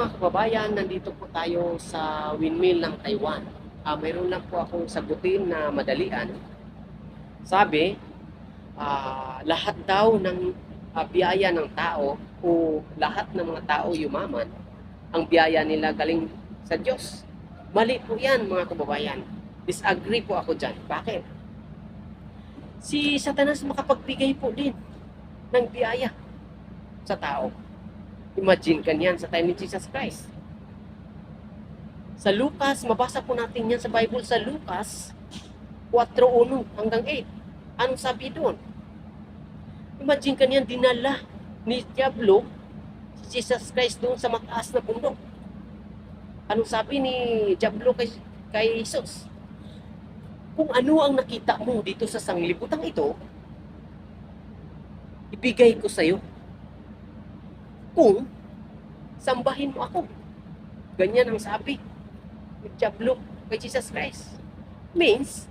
Mga kababayan, nandito po tayo sa windmill ng Taiwan. Ah, mayroon lang po akong sagutin na madalian. Sabi, ah, lahat daw ng ah, biyaya ng tao o lahat ng mga tao yumaman, ang biyaya nila galing sa Diyos. Mali po yan mga kababayan. Disagree po ako dyan. Bakit? Si Satanas makapagbigay po din ng biyaya sa tao. Imagine ka niyan sa time ni Jesus Christ. Sa Lucas, mabasa po natin yan sa Bible sa Lucas 4.1 hanggang 8. Anong sabi doon? Imagine ka niyan, dinala ni Diablo si Jesus Christ doon sa mataas na bundok. Anong sabi ni Diablo kay, kay Jesus? Kung ano ang nakita mo dito sa sanglibutang ito, ibigay ko sa iyo kung sambahin mo ako. Ganyan ang sabi ni Diablo kay Jesus Christ. Means,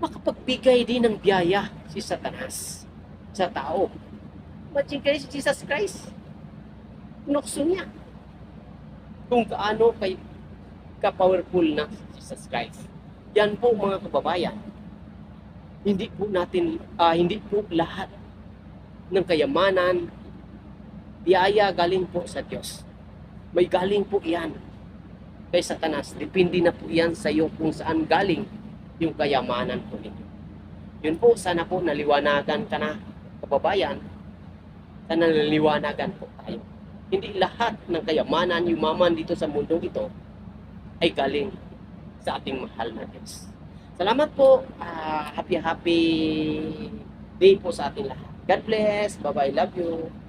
makapagbigay din ng biyaya si Satanas sa tao. Kayo si Jesus Christ. Nukso niya. Kung kaano kay ka-powerful na Jesus Christ. Yan po mga kababayan. Hindi po natin, ah, hindi po lahat ng kayamanan, biyaya galing po sa Diyos. May galing po yan kay Satanas. Depende na po yan sa iyo kung saan galing yung kayamanan po ninyo. Yun po, sana po naliwanagan ka na, kababayan. Sana naliwanagan po tayo. Hindi lahat ng kayamanan, yumaman dito sa mundong ito ay galing sa ating mahal na Diyos. Salamat po. Ah, happy, happy day po sa ating lahat. God bless. Bye-bye. Love you.